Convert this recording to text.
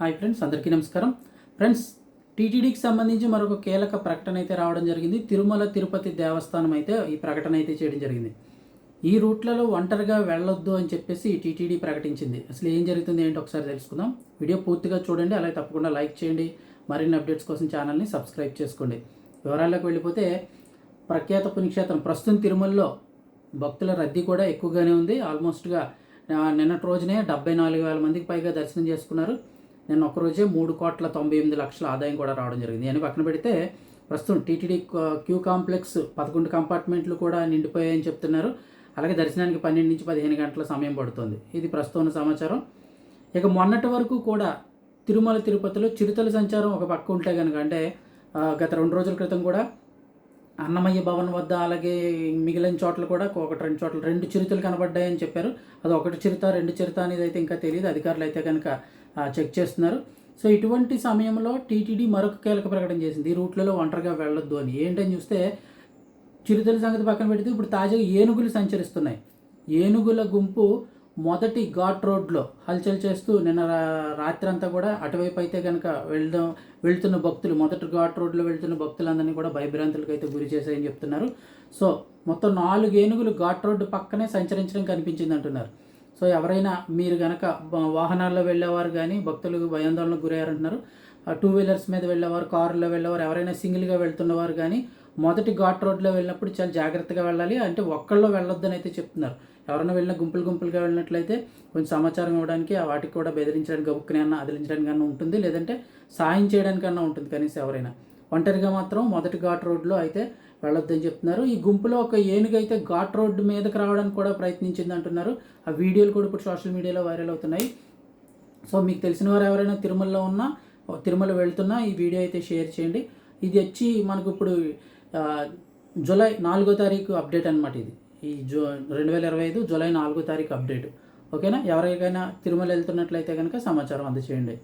Hi friends అందరికీ నమస్కారం. Friends టీటీడీకి సంబంధించి మరొక కీలక ప్రకటన అయితే రావడం జరిగింది. తిరుమల తిరుపతి దేవస్థానం అయితే ఈ ప్రకటన అయితే చేయడం జరిగింది. ఈ రూట్లలో ఒంటరిగా వెళ్ళొద్దు అని చెప్పేసి టీటీడీ ప్రకటించింది. అసలు ఏం జరుగుతుంది ఏంటో ఒకసారి తెలుసుకుందాం. వీడియో పూర్తిగా చూడండి అలాగే తప్పకుండా లైక్ చేయండి. మరిన్ని అప్డేట్స్ కోసం ఛానల్ని సబ్స్క్రైబ్ చేసుకోండి. వివరాల్లోకి వెళ్ళిపోతే ప్రఖ్యాత పుణ్యక్షేత్రం. ప్రస్తుతం తిరుమలలో భక్తుల రద్దీ కూడా ఎక్కువగానే ఉంది. ఆల్మోస్ట్గా నిన్నటి రోజునే డెబ్బై నాలుగు వేల మందికి పైగా దర్శనం చేసుకున్నారు. నిన్న ఒకరోజే మూడు కోట్ల తొంభై ఎనిమిది లక్షల ఆదాయం కూడా రావడం జరిగింది. అని పక్కన పెడితే ప్రస్తుతం టీటీడీ క్యూ కాంప్లెక్స్ పదకొండు కంపార్ట్మెంట్లు కూడా నిండిపోయాయని చెప్తున్నారు. అలాగే దర్శనానికి పన్నెండు నుంచి పదిహేను గంటల సమయం పడుతుంది. ఇది ప్రస్తుతం ఉన్న సమాచారం. ఇక మొన్నటి వరకు కూడా తిరుమల తిరుపతిలో చిరుతల సంచారం ఒక పక్క ఉంటే కనుక అంటే గత రెండు రోజుల క్రితం కూడా అన్నమయ్య భవన్ వద్ద అలాగే మిగిలిన చోట్ల కూడా ఒకటి రెండు చోట్ల రెండు చిరుతలు కనబడ్డాయని చెప్పారు. అది ఒకటి చిరుత రెండు చిరుత అనేది అయితే ఇంకా తెలియదు అధికారులు అయితే కనుక చెక్ చేస్తున్నారు. సో ఇటువంటి సమయంలో టీటీడీ మరొక కీలక ప్రకటన చేసింది. ఈ రూట్లలో ఒంటరిగా వెళ్ళొద్దు అని. ఏంటని చూస్తే చిరుతల సంగతి పక్కన పెడితే ఇప్పుడు తాజాగా ఏనుగులు సంచరిస్తున్నాయి. ఏనుగుల గుంపు మొదటి ఘాట్ రోడ్లో హల్చల్ చేస్తూ నిన్న రాత్రి అంతా కూడా అటువైపు అయితే కనుక వెళ్దాం వెళ్తున్న భక్తులు మొదటి ఘాట్ రోడ్లో వెళ్తున్న భక్తులందరినీ కూడా భయభ్రాంతులకు అయితే గురి చేశాయని చెప్తున్నారు. సో మొత్తం నాలుగు ఏనుగులు ఘాట్ రోడ్డు పక్కనే సంచరించడం కనిపించింది అంటున్నారు. సో ఎవరైనా మీరు కనుక వాహనాల్లో వెళ్ళేవారు కానీ భక్తులకు భయాందోళనకు గురయ్యారంటున్నారు. ఆ టూ వీలర్స్ మీద వెళ్ళేవారు కారులో వెళ్ళేవారు ఎవరైనా సింగిల్గా వెళ్తున్నవారు కానీ మొదటి ఘాట్ రోడ్లో వెళ్ళినప్పుడు చాలా జాగ్రత్తగా వెళ్ళాలి. అంటే ఒక్కళ్ళు వెళ్ళొద్దని అయితే చెప్తున్నారు. ఎవరైనా వెళ్ళిన గుంపులు గుంపులుగా వెళ్ళినట్లయితే కొంచెం సమాచారం ఇవ్వడానికి వాటికి కూడా బెదిరించడానికి గబుక్కునే అన్న ఉంటుంది. లేదంటే సాయం చేయడానికన్నా ఉంటుంది కనీసం ఎవరైనా. ఒంటరిగా మాత్రం మొదటి ఘాట్ రోడ్లో అయితే వెళ్ళొద్దని చెప్తున్నారు. ఈ గుంపులో ఒక ఏనుగు అయితే ఘాట్ రోడ్డు మీదకి రావడానికి కూడా ప్రయత్నించింది అంటున్నారు. ఆ వీడియోలు కూడా ఇప్పుడు సోషల్ మీడియాలో వైరల్ అవుతున్నాయి. సో మీకు తెలిసిన వారు ఎవరైనా తిరుమలలో ఉన్నా తిరుమల వెళ్తున్నా ఈ వీడియో అయితే షేర్ చేయండి. ఇది వచ్చి మనకు ఇప్పుడు జూలై నాలుగో తారీఖు అప్డేట్ అనమాట ఇది. ఈ జూ రెండు వేల ఇరవై ఐదు జూలై నాలుగో తారీఖు అప్డేట్. ఓకేనా? ఎవరికైనా తిరుమల వెళ్తున్నట్లయితే కనుక సమాచారం అందచేయండి.